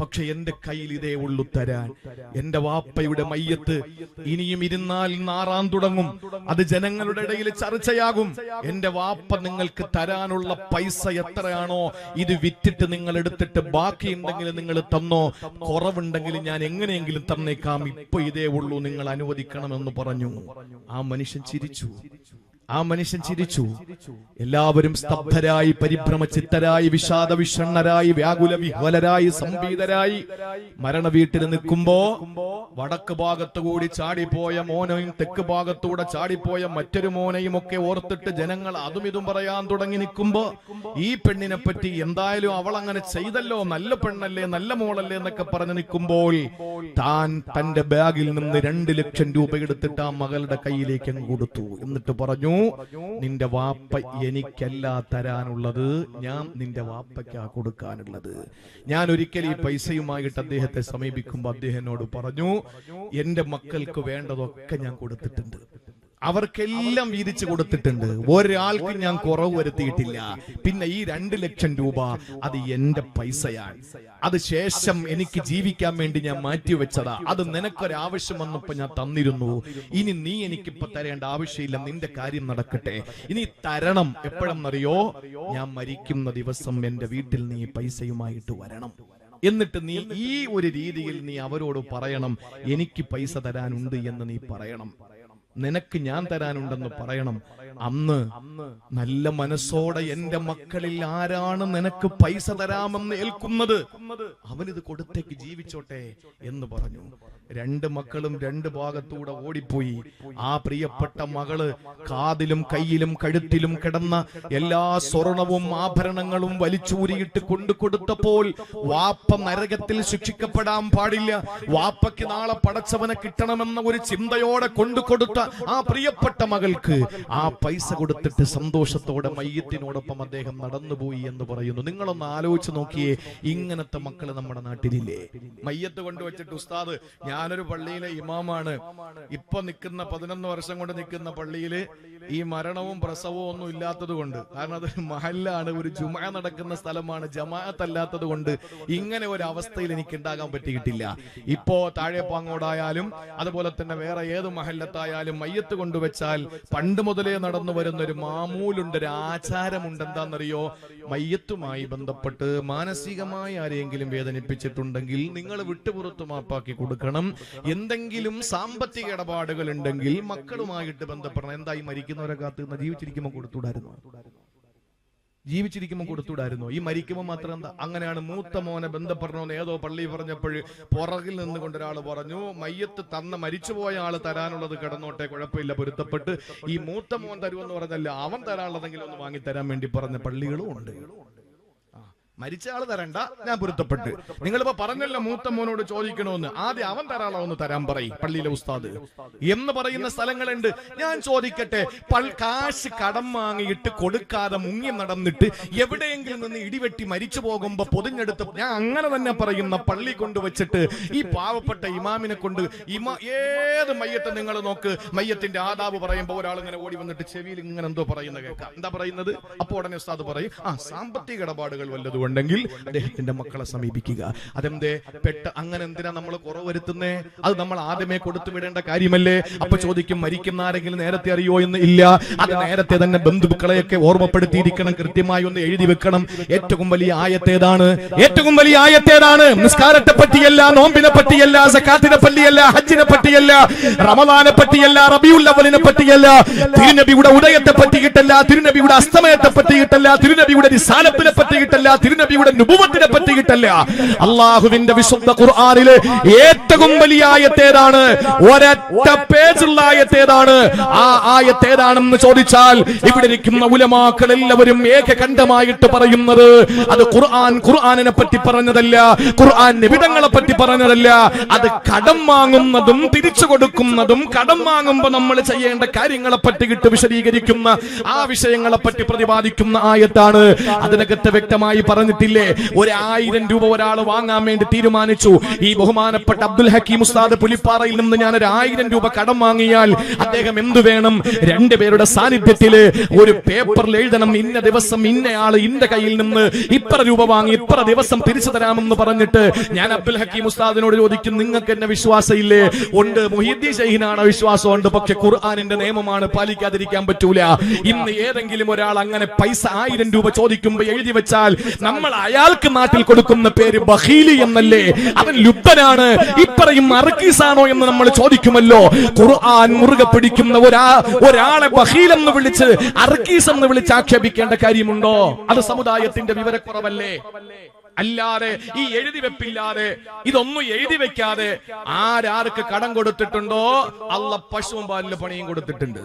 പക്ഷെ എന്റെ കയ്യിൽ ഇതേ ഉള്ളു തരാൻ. എന്റെ വാപ്പയുടെ മയ്യത്ത് ഇനിയും ഇരുന്നാൽ നാറാൻ തുടങ്ങും. അത് ജനങ്ങളുടെ ഇടയിൽ ചർച്ചയാകും. എന്റെ വാപ്പ നിങ്ങൾക്ക് തരാനുള്ള പൈസ എത്രയാണോ ഇത് വിറ്റിട്ട് നിങ്ങൾ എടുത്തിട്ട് ബാക്കിയുണ്ടെങ്കിൽ നിങ്ങൾ തന്നോ? കുറവുണ്ടെങ്കിൽ ഞാൻ എങ്ങനെയെങ്കിലും തന്നേക്കാം. ഇപ്പൊ ഇതേ ഉള്ളൂ നിങ്ങൾ അനുവദിക്കണമെന്ന് പറഞ്ഞു. ആ മനുഷ്യൻ ചിരിച്ചു. ആ മനുഷ്യൻ ചിരിച്ചു. എല്ലാവരും സ്തബ്ധരായി പരിഭ്രമചിത്തരായി വിഷാദ വിഷണ്ണരായി വ്യാകുല വിഹ്വലരായി സംഭീതരായി മരണ വീട്ടിൽ നിൽക്കുമ്പോ വടക്ക് ഭാഗത്തുകൂടി ചാടിപ്പോയ മോനയും തെക്ക് ഭാഗത്തൂടെ ചാടിപ്പോയ മറ്റൊരു മോനയും ഒക്കെ ഓർത്തിട്ട് ജനങ്ങൾ അതും ഇതും പറയാൻ തുടങ്ങി നിൽക്കുമ്പോ ഈ പെണ്ണിനെ പറ്റി എന്തായാലും അവൾ അങ്ങനെ ചെയ്തല്ലോ നല്ല പെണ്ണല്ലേ നല്ല മോളല്ലേ എന്നൊക്കെ പറഞ്ഞു നിൽക്കുമ്പോൾ താൻ തന്റെ ബാഗിൽ നിന്ന് രണ്ട് ലക്ഷം രൂപ എടുത്തിട്ട് ആ മകളുടെ കയ്യിലേക്ക് കൊടുത്തു. എന്നിട്ട് പറഞ്ഞു നിന്റെ വാപ്പ എനിക്കല്ല തരാനുള്ളത് ഞാൻ നിന്റെ വാപ്പയ്ക്കാ കൊടുക്കാനുള്ളത്. ഞാൻ ഒരിക്കൽ ഈ പൈസയുമായിട്ട് അദ്ദേഹത്തെ സമീപിക്കുമ്പോൾ അദ്ദേഹം എന്നോട് പറഞ്ഞു എന്റെ മക്കൾക്ക് വേണ്ടതൊക്കെ ഞാൻ കൊടുത്തിട്ടുണ്ട്. അവർക്കെല്ലാം വീതിച്ചു കൊടുത്തിട്ടുണ്ട്. ഒരാൾക്ക് ഞാൻ കുറവ് വരുത്തിയിട്ടില്ല. പിന്നെ ഈ രണ്ട് ലക്ഷം രൂപ അത് എന്റെ പൈസയാണ്. അത് ശേഷം എനിക്ക് ജീവിക്കാൻ വേണ്ടി ഞാൻ മാറ്റിവെച്ചതാ അത് നിനക്കൊരാവശ്യം വന്നപ്പോ ഞാൻ തന്നിരുന്നു. ഇനി നീ എനിക്കിപ്പോ തരേണ്ട ആവശ്യമില്ല. നിന്റെ കാര്യം നടക്കട്ടെ. ഇനി തരണം. എപ്പോഴെന്നറിയോ? ഞാൻ മരിക്കുന്ന ദിവസം എന്റെ വീട്ടിൽ നീ പൈസയുമായിട്ട് വരണം. എന്നിട്ട് നീ ഈ ഒരു രീതിയിൽ നീ അവരോട് പറയണം. എനിക്ക് പൈസ തരാനുണ്ട് എന്ന് നീ പറയണം. നിനക്ക് ഞാൻ തരാനുണ്ടെന്ന് പറയണം. അന്ന് നല്ല മനസ്സോടെ എന്റെ മക്കളിൽ ആരാണ് നിനക്ക് പൈസ തരാമെന്ന് ഏൽക്കുന്നത്? അവനിത് കൊടുത്തേക്ക് ജീവിച്ചോട്ടെ എന്ന് പറഞ്ഞു. രണ്ട് മക്കളും രണ്ട് ഭാഗത്തൂടെ ഓടിപ്പോയി. ആ പ്രിയപ്പെട്ട മകൾ കാതിലും കയ്യിലും കഴുത്തിലും കിടന്ന എല്ലാ സ്വർണവും ആഭരണങ്ങളും വലിച്ചൂരിയിട്ട് കൊണ്ടു കൊടുത്തപ്പോൾ വാപ്പ നരകത്തിൽ ശിക്ഷിക്കപ്പെടാൻ പാടില്ല. വാപ്പയ്ക്ക് നാളെ പടച്ചവനെ കിട്ടണമെന്ന ഒരു ചിന്തയോടെ കൊണ്ടു കൊടുത്ത ആ പ്രിയപ്പെട്ട മകൾക്ക് ആ പൈസ കൊടുത്തിട്ട് സന്തോഷത്തോടെ മയ്യത്തിനോടൊപ്പം അദ്ദേഹം നടന്നുപോയി എന്ന് പറയുന്നു. നിങ്ങളൊന്ന് ആലോചിച്ച് നോക്കിയേ ഇങ്ങനത്തെ മക്കൾ നമ്മുടെ നാട്ടിലില്ലേ? മയ്യത്ത് കൊണ്ടുവച്ചിട്ട് ഉസ്താദ് ഞാനൊരു പള്ളിയിലെ ഇമാമാണ്. ഇപ്പൊ നിൽക്കുന്ന പതിനൊന്ന് വർഷം കൊണ്ട് നിൽക്കുന്ന പള്ളിയിൽ ഈ മരണവും പ്രസവവും ഒന്നും ഇല്ലാത്തത് കൊണ്ട് കാരണം അതൊരു മഹല്ലാണ് ഒരു ജുമ നടക്കുന്ന സ്ഥലമാണ് ജമാഅത്ത് അല്ലാത്തത് കൊണ്ട് ഇങ്ങനെ ഒരു അവസ്ഥയിൽ എനിക്ക് ഉണ്ടാകാൻ പറ്റിയിട്ടില്ല. ഇപ്പോ താഴെപ്പാങ്ങോടായാലും അതുപോലെ തന്നെ വേറെ ഏത് മഹല്ലത്തായാലും മയ്യത്ത് കൊണ്ടുവച്ചാൽ പണ്ട് മുതലേ നടന്നു വരുന്ന ഒരു മാമൂലുണ്ട് ഒരു ആചാരമുണ്ട് എന്താണെന്നറിയോ മയ്യത്തുമായി ബന്ധപ്പെട്ട് മാനസികമായി ആരെങ്കിലും വേദനിപ്പിച്ചിട്ടുണ്ടെങ്കിൽ നിങ്ങൾ വിട്ടുപുറത്ത് മാപ്പാക്കി കൊടുക്കണം. എന്തെങ്കിലും സാമ്പത്തിക ഇടപാടുകൾ ഉണ്ടെങ്കിൽ മക്കളുമായിട്ട് ബന്ധപ്പെടണം. എന്തായി മരിക്കുന്നവരെ കാത്ത് ജീവിച്ചിരിക്കുമ്പോൾ കൊടുത്തുകൂടായിരുന്നു ജീവിച്ചിരിക്കുമ്പോൾ കൊടുത്തുവിടായിരുന്നു. ഈ മരിക്കുമ്പോൾ മാത്രം എന്താ? അങ്ങനെയാണ് മൂത്ത മോനെ ബന്ധപ്പെടണമെന്ന് ഏതോ പള്ളി പറഞ്ഞപ്പോൾ പുറകിൽ നിന്നുകൊണ്ട് ഒരാൾ പറഞ്ഞു മയ്യത്ത് തന്ന മരിച്ചുപോയ ആൾ തരാനുള്ളത് കിടന്നോട്ടെ കുഴപ്പമില്ല പൊരുത്തപ്പെട്ട്. ഈ മൂത്ത മോൻ തരുമെന്ന് പറഞ്ഞല്ല അവൻ തരാനുള്ളതെങ്കിലും ഒന്ന് വാങ്ങിത്തരാൻ വേണ്ടി പറഞ്ഞ പള്ളികളും ഉണ്ട്. മരിച്ച ആൾ തരണ്ട ഞാൻ പൊരുത്തപ്പെട്ട്. നിങ്ങളിപ്പോ പറഞ്ഞല്ല മൂത്ത മോനോട് ചോദിക്കണമെന്ന് ആദ്യം അവൻ തരാളോ ഒന്ന് തരാൻ പറയും പള്ളിയിലെ ഉസ്താദ്. എന്ന് പറയുന്ന സ്ഥലങ്ങളുണ്ട്. ഞാൻ ചോദിക്കട്ടെ കാശ് കടം വാങ്ങിയിട്ട് കൊടുക്കാതെ മുങ്ങി നടന്നിട്ട് എവിടെയെങ്കിലും നിന്ന് ഇടിവെട്ടി മരിച്ചു പോകുമ്പോ പൊതിഞ്ഞെടുത്ത് ഞാൻ അങ്ങനെ തന്നെ പറയുന്ന പള്ളി കൊണ്ടുവച്ചിട്ട് ഈ പാവപ്പെട്ട ഇമാമിനെ കൊണ്ട് ഇമ ഏത് മയ്യത്തെ നിങ്ങൾ നോക്ക് മയ്യത്തിന്റെ ആദാവ് പറയുമ്പോൾ ഒരാൾ ഇങ്ങനെ ഓടി വന്നിട്ട് ചെവിയിൽ ഇങ്ങനെ എന്തോ പറയുന്നത് കേൾക്കാം. എന്താ പറയുന്നത്? അപ്പോ ഉടനെ ഉസ്താദ് പറയും ആ സാമ്പത്തിക ഇടപാടുകൾ വല്ലതും ഉണ്ടെങ്കിൽ അദ്ദേഹത്തിന്റെ മക്കളെ സമീപിക്കുക. അതെന്തേ? പെട്ട അങ്ങനെ എന്തിനാ നമ്മൾ കുറവ് വരുത്തുന്നേ? അത് നമ്മൾ ആദ്യമേ കൊടുത്തു വിടേണ്ട കാര്യമല്ലേ? അപ്പൊ ചോദിക്കും മരിക്കുന്ന ആരെങ്കിലും നേരത്തെ അറിയോ എന്ന്? ഇല്ല. അത് നേരത്തെ തന്നെ ബന്ധുക്കളെയൊക്കെ ഓർമ്മപ്പെടുത്തിയിരിക്കണം കൃത്യമായി ഒന്ന് എഴുതി വെക്കണം. ഏറ്റവും വലിയ ആയത്തേതാണ്. ഏറ്റവും വലിയ ആയത്തേതാണ്. നിസ്കാരത്തെ പറ്റിയല്ല നോമ്പിനെ പറ്റിയല്ല സക്കാത്തിനെ പറ്റിയല്ല ഹജ്ജിനെ പറ്റിയല്ല റമദാനെ പറ്റിയല്ല റബിയുള്ളവലിനെ പറ്റിയല്ല തിരുനബിയുടെ ഉദയത്തെ പറ്റിയിട്ടല്ല തിരുനബിയുടെ അസ്തമയത്തെ പറ്റിയിട്ടല്ല തിരുനബിയുടെ നിസാനത്തിനെ പറ്റിയിട്ടല്ല തിരുനബിയുടെ നുപുവത്തിനെ പറ്റിയിട്ടല്ല അള്ളാഹുവിന്റെ വിശുദ്ധ ഖുർആാനിൽ ഏറ്റവും വലിയ ആയത്തേതാണ്. ഒരൊറ്റ പേജുള്ള ആയത്തേതാണ്. ആ ആയത്തേതാണെന്ന് ചോദിച്ചാൽ ഇവിടെ ഇരിക്കുന്ന ഉലമാക്കൾ എല്ലാവരും ഏകകണ്ഠമായിട്ട് പറയുന്നത് അത് ഖുർആൻ ഖുർആാനിനെ പറ്റി പറഞ്ഞതല്ല ഖുർആൻ നിബിധങ്ങളെ പറ്റി പറഞ്ഞതല്ല. അത് കടം വാങ്ങുന്നതും തിരിച്ചു കൊടുക്കുന്നതും കടം വാങ്ങുമ്പോൾ നമ്മൾ ചെയ്യേണ്ട കാര്യങ്ങളെ പറ്റിയിട്ട് വിശദീകരിക്കുന്ന ആ വിഷയങ്ങളെ പറ്റി പ്രതിപാദിക്കുന്ന ആയത്താണ്. അതിനകത്ത് വ്യക്തമായി പറഞ്ഞിട്ടില്ലേ? ഒരായിരം രൂപ ഒരാൾ വാങ്ങാൻ വേണ്ടി തീരുമാനിച്ചു. ഈ ബഹുമാനപ്പെട്ട അബ്ദുൽ ഹക്കീം ഉസ്താദ് പുലിപ്പാറയിൽ നിന്ന് ഞാൻ ഒരു ആയിരം രൂപ കടം വാങ്ങിയാൽ അദ്ദേഹം എന്തു വേണം? രണ്ടുപേരുടെ സാന്നിധ്യത്തിൽ ഒരു പേപ്പറിൽ എഴുതണം. ഇന്ന ദിവസം ഇന്നയാൾ ഇന്റെ കയ്യിൽ നിന്ന് ഇത്ര രൂപ വാങ്ങി ഇത്ര ദിവസം തിരിച്ചു തരാമെന്ന് പറഞ്ഞിട്ട് ഞാൻ അബ്ദുൽ ഹക്കീം ഉസ്താദിനോട് ചോദിക്കും നിങ്ങൾക്ക് എന്നെ വിശ്വാസം ഇല്ലേ ഉണ്ട് മുഹിദ്ദീൻ വിശ്വാസം ഉണ്ട് പക്ഷെ ഖുർആാനിന്റെ നിയമമാണ് പാലിക്കാതിരിക്കാൻ പറ്റൂല. ഇന്ന് ഏതെങ്കിലും ഒരാൾ അങ്ങനെ പൈസ ആയിരം രൂപ ചോദിക്കുമ്പോൾ എഴുതി വെച്ചാൽ നമ്മൾ അയാൾക്ക് നാട്ടിൽ കൊടുക്കുന്ന പേര് ബഹീലി എന്നല്ലേ? അവൻ ലുബ്ബനാണ് ഇപ്പറയും അറക്കീസാണോ എന്ന് നമ്മൾ ചോദിക്കുമല്ലോ. ഖുർആൻ മുറുകെ പിടിക്കുന്ന ഒരാ ഒരാളെ ബഹീൽ എന്ന് വിളിച്ച് അർക്കീസ് എന്ന് വിളിച്ച് ആക്ഷേപിക്കേണ്ട കാര്യമുണ്ടോ? അത് സമുദായത്തിന്റെ വിവരക്കുറവല്ലേ? അല്ലാതെ ഈ എഴുതി വെപ്പില്ലാതെ ഇതൊന്നും എഴുതി വെക്കാതെ ആരാർക്ക് കടം കൊടുത്തിട്ടുണ്ടോ? അല്ല പശുവും പാലിന് പണിയും കൊടുത്തിട്ടുണ്ട്.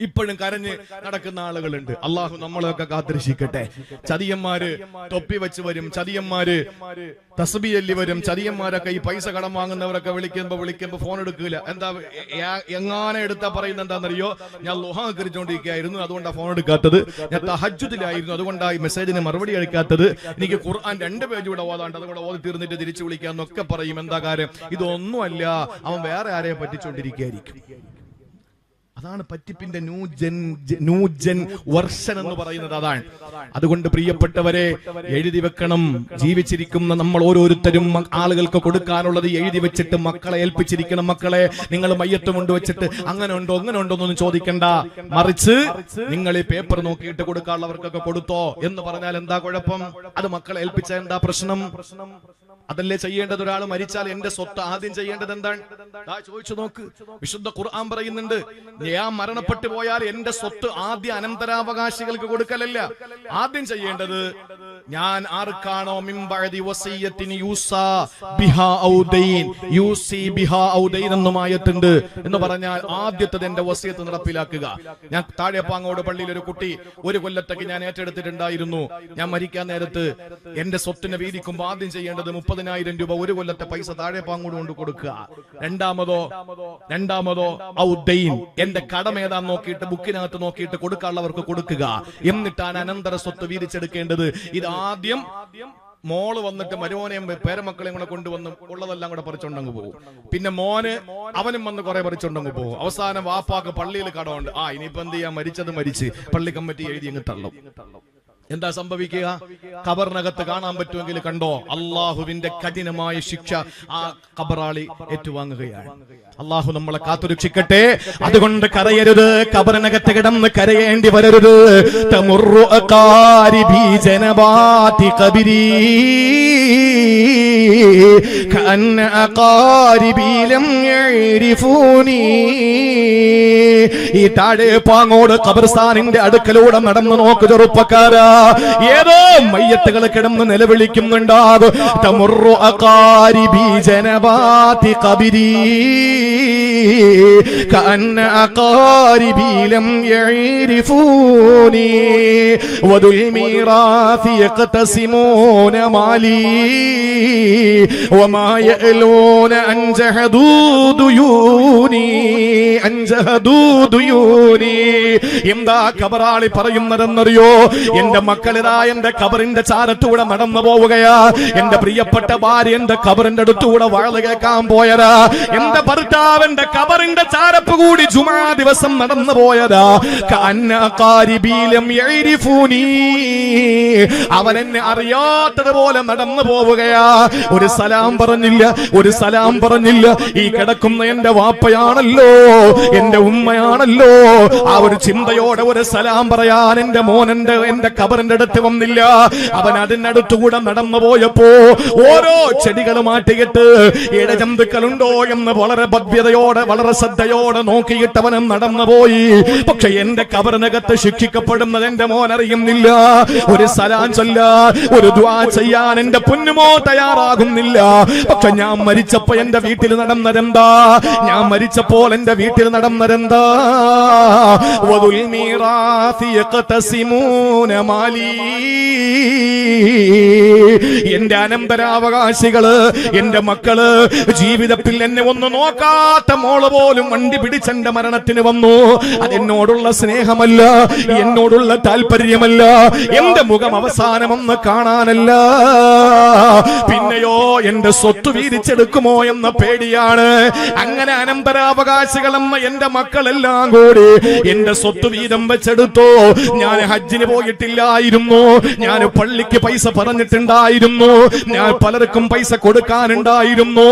ഇപ്പോഴും കരഞ്ഞ് നടക്കുന്ന ആളുകളുണ്ട്. അള്ളാഹു നമ്മളെയൊക്കെ കാത്തിരക്ഷിക്കട്ടെ ചതിയന്മാര് തൊപ്പി വെച്ച് വരും. ചതിയന്മാര് തസ്ബി അല്ലി വരും. ചതിയന്മാരൊക്കെ ഈ പൈസ കടം വാങ്ങുന്നവരൊക്കെ വിളിക്കുമ്പോ വിളിക്കുമ്പോ ഫോൺ എടുക്കില്ല എന്താ എങ്ങനെ എടുത്താ പറയുന്ന എന്താണെന്നറിയോ ഞാൻ ലുഹ കരിച്ചോണ്ടിരിക്കുകയായിരുന്നു അതുകൊണ്ടാണ് ഫോൺ എടുക്കാത്തത്. ഞാൻ തഹജ്ജുദിലായിരുന്നു. അതുകൊണ്ടാണ് ഈ മെസ്സേജിന് മറുപടി അയക്കാത്തത്. എനിക്ക് ഖുർആൻ രണ്ട് പേജ് കൂടെ ഓതാണ്ട് അതുകൂടെ ഓതി തീർന്നിട്ട് തിരിച്ചു വിളിക്കാന്നൊക്കെ പറയും. എന്താ കാര്യം? ഇതൊന്നുമല്ല. അവൻ വേറെ ആരെയും പറ്റിച്ചോണ്ടിരിക്കുകയായിരിക്കും. അതാണ് പറ്റിപ്പിന്റെ ന്യൂജൻ ന്യൂജൻ വർഷൻ എന്ന് പറയുന്നത് അതാണ്. അതുകൊണ്ട് പ്രിയപ്പെട്ടവരെ എഴുതി വെക്കണം. ജീവിച്ചിരിക്കുന്ന നമ്മൾ ഓരോരുത്തരും ആളുകൾക്ക് കൊടുക്കാനുള്ളത് എഴുതി വെച്ചിട്ട് മക്കളെ ഏൽപ്പിച്ചിരിക്കണം മക്കളെ. നിങ്ങൾ മയ്യത്ത് കൊണ്ട് വെച്ചിട്ട് അങ്ങനെ ഉണ്ടോ അങ്ങനെ ഉണ്ടോ എന്നൊന്നും ചോദിക്കണ്ട. മറിച്ച് നിങ്ങൾ ഈ പേപ്പർ നോക്കിയിട്ട് കൊടുക്കാനുള്ളവർക്കൊക്കെ കൊടുത്തോ എന്ന് പറഞ്ഞാൽ എന്താ കുഴപ്പം? അത് മക്കളെ ഏൽപ്പിച്ച എന്താ പ്രശ്നം? അതല്ലേ ചെയ്യേണ്ടത്? ഒരാൾ മരിച്ചാൽ എന്റെ സ്വത്ത് ആദ്യം ചെയ്യേണ്ടത് എന്താണ്? ചോദിച്ചു നോക്ക്. വിശുദ്ധ ഖുർആൻ പറയുന്നുണ്ട് ഞാൻ മരണപ്പെട്ടു പോയാൽ എന്റെ സ്വത്ത് ആദ്യ അനന്തരാവകാശികൾക്ക് കൊടുക്കലല്ല. ആദ്യം ചെയ്യേണ്ടത് ഞാൻ ആർക്കാണോ യൂസാ ബിഹാ ഔദൈൻ യൂസി ബിഹാ ഔദൈൻ എന്നുമായിട്ടുണ്ട് എന്ന് പറഞ്ഞാൽ ആദ്യത്തത് എന്റെ വസീയത്ത് നടപ്പിലാക്കുക. ഞാൻ താഴെപ്പാങ്ങോട് പള്ളിയിൽ ഒരു കുട്ടി ഒരു കൊല്ലത്തേക്ക് ഞാൻ ഏറ്റെടുത്തിട്ടുണ്ടായിരുന്നു. ഞാൻ മരിക്കാൻ നേരത്ത് എന്റെ സ്വത്തിനെ വീതിക്കുമ്പോൾ ആദ്യം ചെയ്യേണ്ടത് മുപ്പതിനായിരം രൂപ ഒരു കൊല്ലത്തെ പൈസ താഴെ പാങ്ങോട് കൊണ്ട് കൊടുക്കുക. രണ്ടാമതോ രണ്ടാമതോ ഔദൈൻ എന്റെ കടം ഏതാന്ന് നോക്കിയിട്ട് ബുക്കിനകത്ത് നോക്കിയിട്ട് കൊടുക്കാനുള്ളവർക്ക് കൊടുക്കുക. എന്നിട്ടാണ് അനന്തര സ്വത്ത് വീതിച്ചെടുക്കേണ്ടത്. ഇത് ആദ്യം മോൾ വന്നിട്ട് മരുമോനെയും പേരമക്കളെയും കൂടെ കൊണ്ടുവന്ന് ഉള്ളതെല്ലാം കൂടെ പറിച്ചുണ്ടെങ്കിൽ പോകും. പിന്നെ മോന് അവനും വന്ന് കുറെ പറിച്ചുണ്ടെങ്കിൽ പോകും. അവസാനം വാപ്പാക്ക് പള്ളിയിൽ കടമുണ്ട്. ആ ഇനിയിപ്പോ എന്ത് ചെയ്യാ? മരിച്ചത് മരിച്ച് പള്ളി കമ്മിറ്റി എഴുതി അങ്ങ് തള്ളും. എന്താ സംഭവിക്കുക ഖബറിനകത്ത് കാണാൻ പറ്റുമെങ്കിൽ കണ്ടോ അള്ളാഹുവിന്റെ കഠിനമായ ശിക്ഷ ആ ഖബറാളി ഏറ്റുവാങ്ങുകയാണ് അള്ളാഹു നമ്മളെ കാത്തുരക്ഷിക്കട്ടെ അതുകൊണ്ട് കരയരുത് ഖബറിനകത്ത് കിടന്ന് കരയേണ്ടി വരരുത് തമുറു അകാരിബി ജനബാതി ഖബരി كأن أقاربي لم يعرفوني ഈ താഴെ പാങ്ങോട് ഖബർസ്ഥാനിന്റെ അടുക്കലൂടെ നടന്നു നോക്ക് ചെറുപ്പക്കാരാ ഏതോ മയ്യത്തുകൾ കിടന്ന് നിലവിളിക്കുന്നുണ്ടാകും തമുറു അകാരിബി ജനബാതി ഖബരി كأن أقاربي لم يعرفوني وذو الميراث يقتسمون مالي وما يألون أن جهدوا ديوني أن جهدوا ديوني എന്താ കബറാളി പറയുന്നതെന്നറിയോ എന്റെ മക്കളിതാ എന്റെ കബറിന്റെ ചാരത്തൂടെ നടന്നു പോവുകയാ. എന്റെ പ്രിയപ്പെട്ട ഭാര്യ എന്റെ കബറിന്റെ അടുത്തൂടെ വാഴ കേൾക്കാൻ പോയതാ. എന്റെ ഭർത്താവിന്റെ കബറിന്റെ ചാരപ്പ് കൂടി ജുമാ ദിവസം നടന്നു പോയതാ. അവൻ എന്നെ അറിയാത്തതുപോലെ നടന്നു പോവുകയാ. ഒരു സലാം പറഞ്ഞില്ല ഒരു സലാം പറഞ്ഞില്ല. ഈ കിടക്കുന്ന എന്റെ വാപ്പയാണല്ലോ എന്റെ ഉമ്മയാണല്ലോ. ആ ഒരു ചിന്തയോടെ ഒരു സലാം പറയാൻ എന്റെ മോനന്റെ എന്റെ കബറിന്റെ അടുത്ത് വന്നില്ല. അവൻ അതിനടുത്തുകൂടെ നടന്നു പോയപ്പോ ഓരോ ചെടികൾ മാറ്റിയിട്ട് ഇടജന്തുക്കളുണ്ടോ എന്ന് വളരെ ഭവ്യതയോടെ വളരെ ശ്രദ്ധയോടെ നോക്കിയിട്ട് അവനും നടന്നുപോയി. പക്ഷെ എന്റെ കബറിനകത്ത് ശിക്ഷിക്കപ്പെടുന്നത് എന്റെ മോൻ അറിയുന്നില്ല. ഒരു സലാം ചൊല്ല ഒരു ദ്വാ ചെയ്യാൻ എന്റെ പൊന്നുമോ തയ്യാറാകുന്നില്ല. പക്ഷെ ഞാൻ മരിച്ചപ്പോ എന്റെ വീട്ടിൽ നടന്നതെന്താ? ഞാൻ മരിച്ചപ്പോൾ എന്റെ വീട്ടിൽ യഖ്തസിമൂന മാലി എന്റെ അനന്തരാവകാശികൾ എന്റെ മക്കൾ ജീവിതത്തിൽ എന്നെ ഒന്ന് നോക്കാത്ത മോൾ പോലും വണ്ടി പിടിച്ചെന്റെ മരണത്തിന് വന്നു. അതെന്നോടുള്ള സ്നേഹമല്ല എന്നോടുള്ള താല്പര്യമല്ല എന്റെ മുഖം അവസാനമൊന്ന് കാണാനല്ല. പിന്നെയോ എന്റെ സ്വത്ത് വീതിച്ചെടുക്കുമോ എന്ന പേടിയാണ്. അങ്ങനെ അനന്തരാവകാശികളെന്ന എന്റെ മക്കളെല്ലാം കൂടി എന്റെ സ്വത്ത് വീതം വെച്ചെടുത്തോ. ഞാൻ ഹജ്ജിന് പോയിട്ടില്ലായിരുന്നു ഞാൻ പള്ളിക്ക് പൈസ പറഞ്ഞിട്ടുണ്ടായിരുന്നു. ഞാൻ പലർക്കും പൈസ കൊടുക്കാനുണ്ടായിരുന്നു.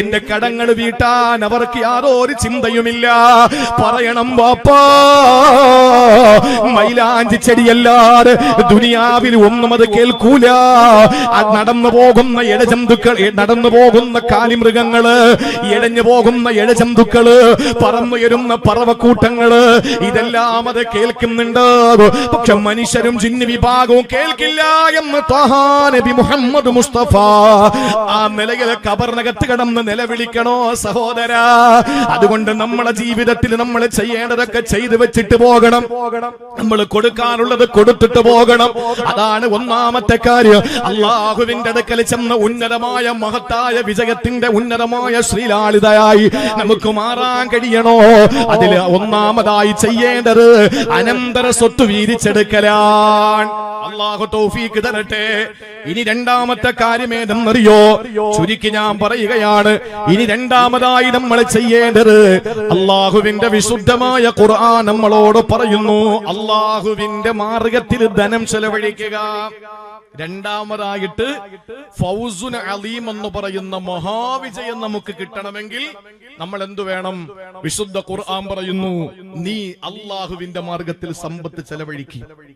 എന്റെ കടങ്ങൾ വീട്ടാൻ അവർക്ക് യാതോ ഒരു ചിന്തയുമില്ല. പറയണം വാപ്പാ മൈലാഞ്ചി ചെടിയല്ലാതെ ദുനിയാവിൽ ഒന്നും അത് കേൾക്കൂല. നടന്നു പോകുന്ന ഇഴജന്തുക്കൾ നടന്നു പോകുന്ന കാലിമൃഗങ്ങൾ ഇഴഞ്ഞു പോകുന്ന ഇഴജന്തുക്കൾ പറന്നുയരുന്ന പറവക്കൂട്ടങ്ങൾ ഇതെല്ലാം അത് കേൾക്കുന്നുണ്ട്. പക്ഷെ മനുഷ്യരും ജിന്ന് വിഭാഗവും കേൾക്കില്ല എന്ന് നബി മുഹമ്മദ് മുസ്തഫ. ആ നിലയിൽ കബറിനകത്ത് കിടന്ന് നിലവിളിക്കണോ സഹോദര? അതുകൊണ്ട് നമ്മളെ ജീവിതത്തിൽ നമ്മൾ ചെയ്യേണ്ടതൊക്കെ ചെയ്തു വെച്ചിട്ട് പോകണം. നമ്മൾ കൊടുക്കാനുള്ളത് കൊടുത്തിട്ട് പോകണം. അതാണ് ഒന്നാമത്തെ കാര്യം. അള്ളാഹുവിന്റെ അടുക്കൽ ചെന്ന ഉന്നതമായ മഹത്തായ വിജയത്തിന്റെ ഉന്നതമായ ശ്രീലാളിതയായി നമുക്ക് മാറാൻ കഴിയണോ? അതിൽ ഒന്നാമതായി ചെയ്യേണ്ടത് അനന്തര സ്വത്ത് വീതിച്ചെടുക്കലാണ്. അള്ളാഹു തൗഫീക്ക് തരട്ടെ. ഇനി രണ്ടാമത്തെ കാര്യം ഏതെന്നറിയോ? ചുരുക്കി ഞാൻ പറയുകയാണ്. ഇനി രണ്ടാമതായി നമ്മൾ ചെയ്യേണ്ടത് അള്ളാഹുവിന്റെ വിശുദ്ധമായ ഖുർആൻ നമ്മളോട് പറയുന്നു. അള്ളാഹുവിന്റെ മാർഗത്തിൽ ധനം ചെലവഴിക്കുക. രണ്ടാമതായിട്ട് ഫൗസുൻ അലീം എന്ന് പറയുന്ന മഹാവിജയം നമുക്ക് കിട്ടണമെങ്കിൽ നമ്മൾ എന്തു വേണം? വിശുദ്ധ ഖുർആൻ പറയുന്നു നീ അള്ളാഹുവിന്റെ മാർഗത്തിൽ സമ്പത്ത് ചെലവഴിക്കും.